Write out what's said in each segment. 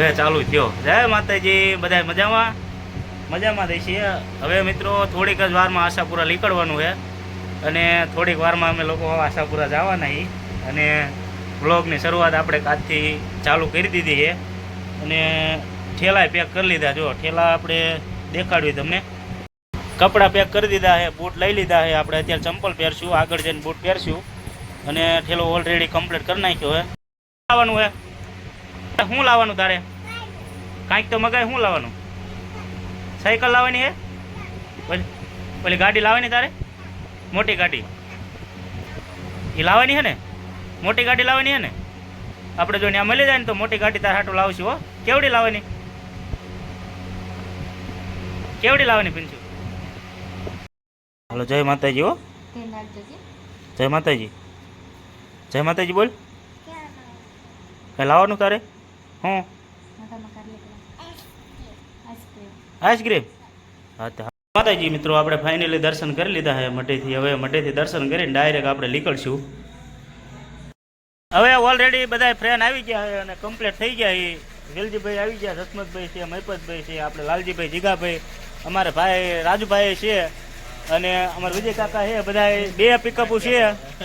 હવે ચાલુ થયો. જય માતાજી બધા મજામાં? મજામાં થઈ છીએ. હવે મિત્રો, થોડીક જ વારમાં આશાપુરા નીકળવાનું છે. અને થોડીક વારમાં અમે લોકો આશાપુરા જવાના છીએ અને વ્લોગની શરૂઆત આપણે કાચથી ચાલુ કરી દીધી છે. અને ઠેલા પેક કરી લીધા. જો, ઠેલા આપણે દેખાડવી તમને. કપડાં પેક કરી દીધા છે, બૂટ લઈ લીધા છે. આપણે અત્યારે ચંપલ પહેરશું, આગળ જઈને બૂટ પહેરશું. અને ઠેલો ઓલરેડી કમ્પ્લીટ કરી નાખ્યો છે. આવવાનું છે. શું લાવવાનું તારે? કાંઈક તો મગાય શું લાવવાનું? સાયકલ લાવવાની હે? પેલી ગાડી લાવવાની તારે? મોટી ગાડી. એ લાવવાની હે ને? મોટી ગાડી લાવવાની હે ને? આપણે જો ત્યાં મળી જાય ને તો મોટી ગાડી તારે હાટું લાવશું હો. કેવડી લાવવાની? કેવડી લાવવાની પિંચુ હાલો જય માતાજી હો. જય માતાજી. જય માતાજી બોલ. કઈ લાવવાનું તારે? હું? આઈસ્ક્રીમ હા, તો માતાજી મિત્રો, આપણે ફાઇનલી દર્શન કરી લીધા છે મઢેથી. હવે મઢેથી દર્શન કરીને ડાયરેક્ટ આપણે નીકળશું. હવે ઓલરેડી બધા ફ્રેન્ડ આવી ગયા છે અને કમ્પ્લીટ થઈ ગયા એ વેલજીભાઈ આવી ગયા, રસમતભાઈ છે, મહિપતભાઈ છે, આપણે લાલજીભાઈ જીગાભાઈ, અમારા ભાઈ, રાજુભાઈ છે. અને અમારા વિજય કાકા છે બધા બે પિકઅપો છે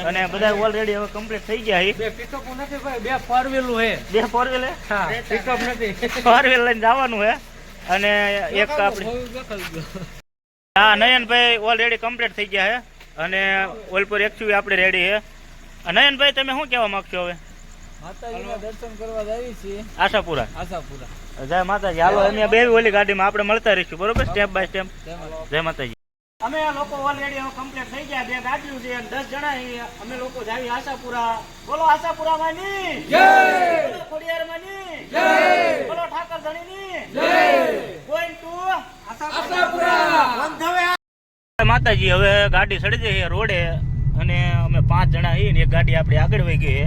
અને બધા ઓલરેડી હવે કમ્પ્લીટ થઈ ગયા છે. બે પિકઅપો નથી ભાઈ બે ફોર વ્હીલું છે. બે ફોર વ્હીલ હા પિકઅપ નથી. ફોર વ્હીલ લઈને જવાનું છે. અને એક આપણે હા નયનભાઈ ઓલરેડી કમ્પ્લીટ થઈ ગયા છે. અને ઓલ પર એકચ્યુઅલી આપણે રેડી છે. નયનભાઈ તમે શું કહેવા માંગશો હવે? માતાજીના દર્શન કરવા જાવી છીએ. આશાપુરા. આશાપુરા. જય માતાજી. હાલો અમે બે ઓલી ગાડીમાં આપણે મળતા રહીશું. બરોબર? સ્ટેપ બાય સ્ટેપ જય માતાજી. અમે લોકો ઓલરેડી હવે કમ્પ્લીટ થઈ ગયા બે ગાડીઓ છે અને દસ જણા. અમે લોકો જાવી આશાપુરા. બોલો આશાપુરા માં ની બોલો ખોડિયાર માં ની બોલો ઠાકર ધણી ની ગોઈંગ ટુ આશાપુરા. માતાજી હવે ગાડી સડી જઈ છે રોડે અને અમે પાંચ જણા એ એક ગાડી આપણી આગળ વહી ગઈ છે.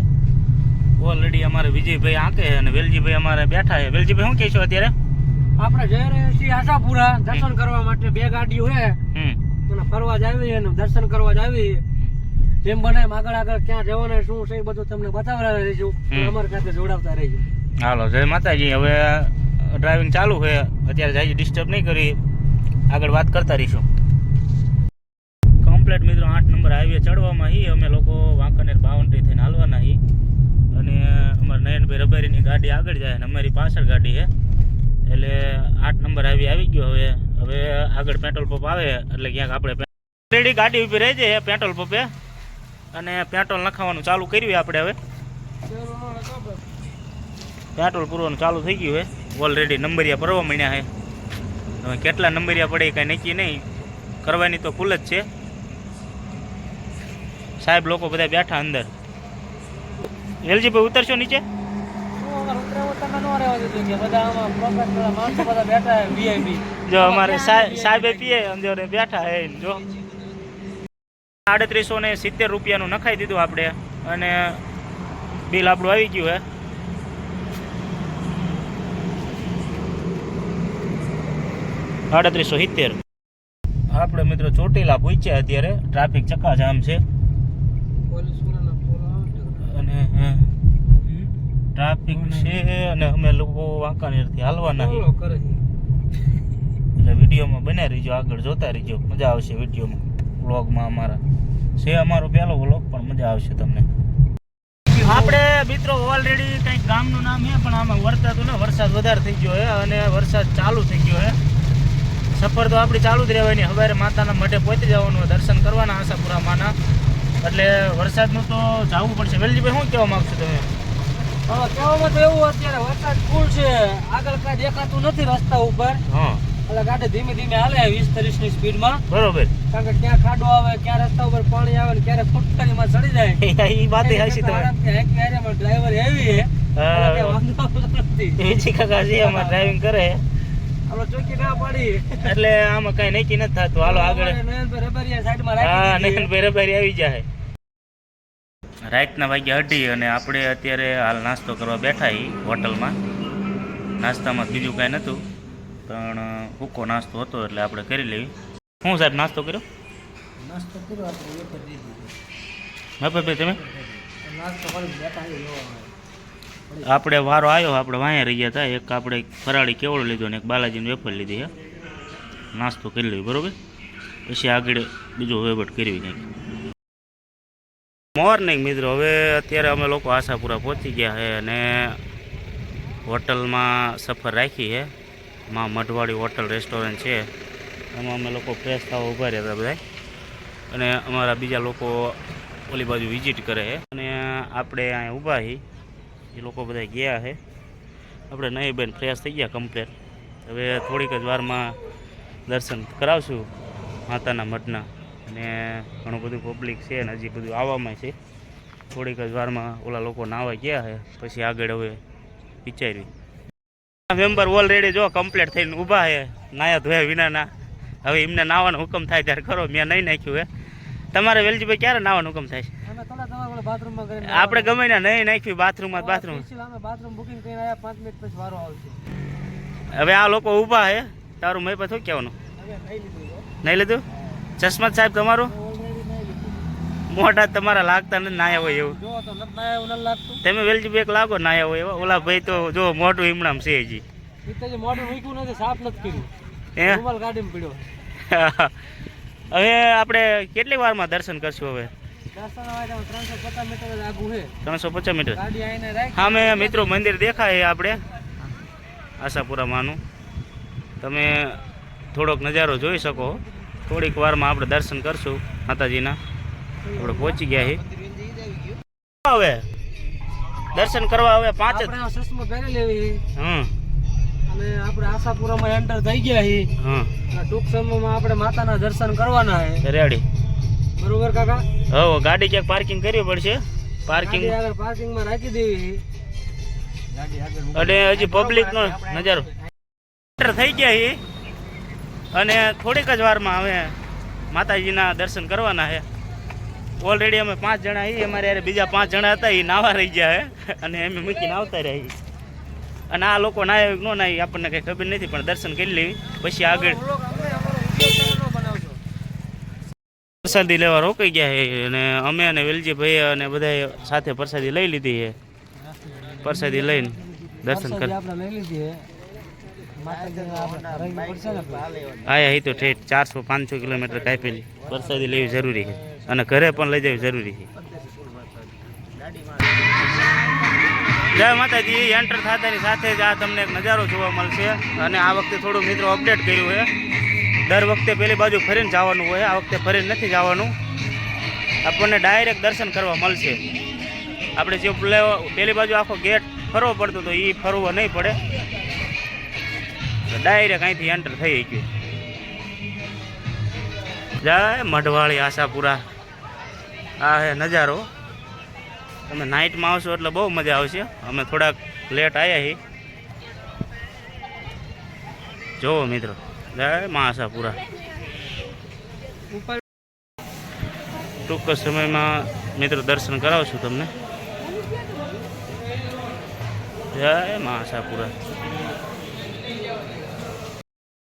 ઓલરેડી અમારે વિજયભાઈ આંકે અને વેલજીભાઈ અમારે બેઠા છે. વેલજીભાઈ શું કહેશો અત્યારે? આપણે જઈ રહ્યા છીએ આશાપુરા દર્શન કરવા માટે. બે ગાડીઓ હે હમ જ આવી અને દર્શન કરવા જ આવી. જેમ બને આગળ આગળ ક્યાં જવાના શું છે એ બધું તમને બતાવવા રહીશું. અમારી સાથે જોડાવતા રહીશું. હાલો જય માતાજી. હવે ડ્રાઇવિંગ ચાલુ છે. અત્યારે જાય ડિસ્ટર્બ નહીં કરી. આગળ વાત કરતા રહીશું. કમ્પ્લેટ મિત્રો આઠ નંબર હાઈવે ચડવામાં હી. અમે લોકો વાંકાનેર બાઉન્ડ્રી થઈને હાલવાના હી. અને અમારા નયનભાઈ રબારીની ગાડી આગળ જાય અને અમારી પાછળ ગાડી છે. એટલે આઠ નંબર આવી આવી ગયો હવે. હવે આગળ પેટ્રોલ પંપ આવે, એટલે ક્યાંક આપણે ઓલરેડી ગાડી ઊભી રહી જાય પેટ્રોલ પંપે અને પેટ્રોલ નખાવાનું ચાલુ કર્યું આપણે હવે. પેટ્રોલ પૂરવાનું ચાલુ થઈ ગયું છે ઓલરેડી નંબરિયા ભરવા માંડ્યા છે. હવે કેટલા નંબરિયા પડે કાંઈ નક્કી નહીં. કરવાની તો ફૂલ જ છે. સાહેબ લોકો બધા બેઠા અંદર. એલજીભાઈ ઉતરશો નીચે? જો અમારે સાહેબ સાહેબે પીએ અંદર બેઠા હે જો. આડત્રીસો ને સિત્તેર રૂપિયાનું નખાઈ દીધું આપણે અને બિલ આપણું આવી ગયું હે. સાડત્રીસો સિત્તેર. આપણે મિત્રો ચોટીલા પહોંચ્યા અત્યારે ટ્રાફિક ચક્કાજામ છે. અને અ, ટ્રાફિક છે અને અમે લોકો વાંકાનેરથી હાલવાના એટલે વિડીયોમાં બન્યા રહીજો આગળ જોતા રહીજો. મજા આવશે વિડીયોમાં વ્લોગમાં અમારા. છે અમારો પહેલો વ્લોગ પણ મજા આવશે તમને. આપણે મિત્રો ઓલરેડી કંઈક ગામનું નામ છે પણ આમાં વરસાદ ને વરસાદ વધારે થઈ ગયો છે અને વરસાદ ચાલુ થઈ ગયો છે સફર તો આપણી ચાલુ જ રહેવાની સવારે માતાના મઢે પહોંચી જવાનું દર્શન કરવાના આશાપુરા માના એટલે વરસાદનું તો જવું પડશે. વેલજીભાઈ શું કહેવા માગશો તમે? કહેવામાં તો એવું અત્યારે વરસાદ ફૂલ છે. આગળ કાંઈ દેખાતું નથી રસ્તા ઉપર. હા. એટલે ગાડી ધીમે ધીમે હાલે વીસ ત્રીસની સ્પીડમાં. બરોબર. કારણ કે ક્યાં ખાડો આવે ક્યાં રસ્તા ઉપર પાણી આવે ને ક્યારે ફૂટકારીમાં ચડી જાય. એ વાત હાસી તમે. ડ્રાઈવર હેવી છે. હા. એટલે કાંઈ વાંધો આવતો નથી વિજી કાકા છે અમારે ડ્રાઇવિંગ કરે. આપણે ચોકી ના પાડી એટલે આમાં કઈ નક્કી નથી થતું. હાલો આગળ. નયનભાઈ રબારી સાઈડમાં રાખી. નહીં બરાબર આવી જાય રાતના વાગે અઢી અને આપણે અત્યારે હાલ નાસ્તો કરવા બેઠા છીએ હોટલમાં. નાસ્તામાં બીજું કાંઈ નહોતું પણ ભૂકો નાસ્તો હતો એટલે આપણે કરી લેવી શું સાહેબ નાસ્તો કર્યો? નાસ્તો કર્યો આપણે વેફર દીધી. મફતભાઈ તમે? આપણે વારો આવ્યો આપણે વાંયા રહી ગયા હતા. એક આપણે ફરાળી કેવડો લીધો ને એક બાલાજીનું વેફર લીધી હે. નાસ્તો કરી લેવી બરાબર? પછી આગળ બીજો વહીવટ કરવી કંઈક. મોર્નિંગ મિત્રો. હવે અત્યારે અમે લોકો આશાપુરા પહોંચી ગયા છે અને હોટલમાં સફર રાખી છે માં મઢવાડી હોટલ રેસ્ટોરન્ટ છે. એમાં અમે લોકો ફ્રેશ થવા ઊભા રહ્યા હતા બધા અને અમારા બીજા લોકો ઓલી બાજુ વિઝિટ કરે છે અને આપણે અહીંયા ઊભા છીએ એ લોકો બધા ગયા છે આપણે નહીં બેન ફ્રેશ થઈ ગયા કમ્પ્લેટ હવે થોડીક જ વારમાં દર્શન કરાવશું માતાના મઢના. અને ઘણું બધું પબ્લિક છે ને હજી બધું આવવામાં છે. થોડીક જ વારમાં ઓલા લોકો નાવા ગયા છે પછી આગળ હવે વિચાર્યું. મેમ્બર ઓલરેડી જો કમ્પ્લીટ થઈને ઊભા છે નાયા ધોયા વિનાના. હવે એમને નાવાનો હુકમ થાય ત્યારે ખરો મેં નહીં નાખ્યું હે. તમારે વેલજીભાઈ ક્યારે નાવાનો હુકમ થાય છે? આપણે ગમે ને નહીં નાખ્યું બાથરૂમમાં બાથરૂમ હવે આ લોકો ઊભા છે. તારું મેં પછી કહેવાનું. નહીં લીધું? ચશ્મા સાહેબ તમારું? મોઢા તમારા લાગતા નથી નાયા હોય એવું. તમે વેલજી બેક લાગો નાયા હોય એવા. ઓલા ભાઈ તો જો મોટું હિમણામ છે હજી. હવે આપણે કેટલી વારમાં દર્શન કરશું હવે? ત્રણસો પચાસ મીટર હા મેં મિત્રો મંદિર દેખાય આપણે. આશાપુરામાંનું. તમે થોડોક નજારો જોઈ શકો. થોડીક વારમાં આપણે દર્શન કરશું માતાજીના. આપણે પહોંચી ગયા છીએ હવે? દર્શન કરવા હવે પાંચ ચશ્મા પહેરી લેવી હમ. અને આપણે આશાપુરામાં એન્ટર થઈ ગયા છીએ હમ. ટૂંક સમયમાં આપણે માતાના દર્શન કરવાના છે રેડી. બરોબર કાકા? હવે ગાડી ક્યાંક પાર્કિંગ કરવી પડશે? પાર્કિંગ આગળ પાર્કિંગમાં રાખી દેવી અને હજી પબ્લિકનો નજારો. Enter થઈ ગયા છીએ અને થોડીક જ વારમાં હવે માતાજીના દર્શન કરવાના છે. ઓલરેડી અમે પાંચ જણા છીએ, અમારે યારે બીજા પાંચ જણા હતા એ નાવા રહી ગયા છે. અને અમે મૂકીને આવતા છીએ. અને આ લોકો નાય ન નાય આપણને કંઈ ખબર નથી, પણ દર્શન કરી લેવી. પછી આગળ પ્રસાદી લેવા રોકાઈ ગયા છે અને અમે અને વેલજીભાઈ અને બધા સાથે પ્રસાદી લઈ લીધી છે. પ્રસાદી લઈને દર્શન કરી. લઈ લીધી હી તો ઠેઠ ચારસો પાંચસો કિલોમીટર કાપેલી. વરસાદી લેવી જરૂરી છે. અને ઘરે પણ લઈ જવી જરૂરી છે. જય માતાજી એન્ટર થતાની સાથે જ આ તમને એક નજારો જોવા મળશે. અને આ વખતે થોડું મિત્રો અપડેટ કર્યું છે. દર વખતે પેલી બાજુ ફરીને જવાનું હોય આ વખતે ફરીને નથી જવાનું. આપણને ડાયરેક્ટ દર્શન કરવા મળશે. આપણે જે પેલી બાજુ આખો ગેટ ફરવો પડતો તો એ ફરવો નહીં પડે. ડાયરેક્ટ અહીંથી એન્ટર થઈ ગયું. જાય મઢવાળી આશાપુરા. આ હે નજારો. તમે નાઇટમાં આવશો એટલે બહુ મજા આવશે. અમે થોડાક લેટ આવ્યા છીએ જોવો મિત્રો જય મા આશાપુરા. ટૂંક સમયમાં મિત્રો દર્શન કરાવશું તમને. જય મા આશાપુરા.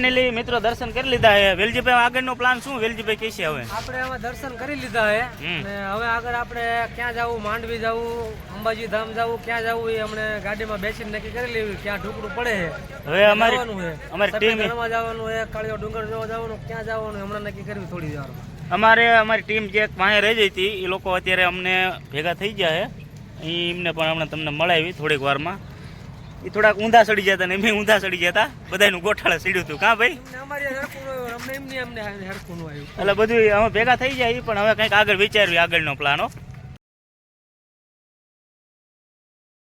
મિત્રો દર્શન કરી લીધા છે. વેલજીભાઈ આગળનો પ્લાન શું? વેલજીભાઈ કહે છે હવે. આપણે હવે દર્શન કરી લીધા છે. ને હવે આગળ આપણે ક્યાં જવું? માંડવી જવું અંબાજી ધામ જવું ક્યાં જવું એ અમને ગાડીમાં બેસીને નક્કી કરી લેવી. ક્યાં ઢુકડું પડે છે. હવે અમારી અમારી ટીમ જવાનું છે કાળિયો ડુંગર જોવા જવાનું ક્યાં જવાનું હમણાં નક્કી કરવી થોડી વાર. અમારે અમારી ટીમ જે વાંહે રહી જઈ હતી એ લોકો અત્યારે અમને ભેગા થઈ ગયા છે. અહીં એમને પણ હમણાં તમને મળાવી થોડીક વારમાં. એ થોડાક ઊંધા સડી જતા ને મેં ઊંધા સડી જતા બધાનું ગોઠાળે સીડ્યું હતું. કા ભાઈ? એટલે બધું અમે ભેગા થઈ જાય પણ હવે કંઈક આગળ વિચાર્યું આગળનો પ્લાન હો.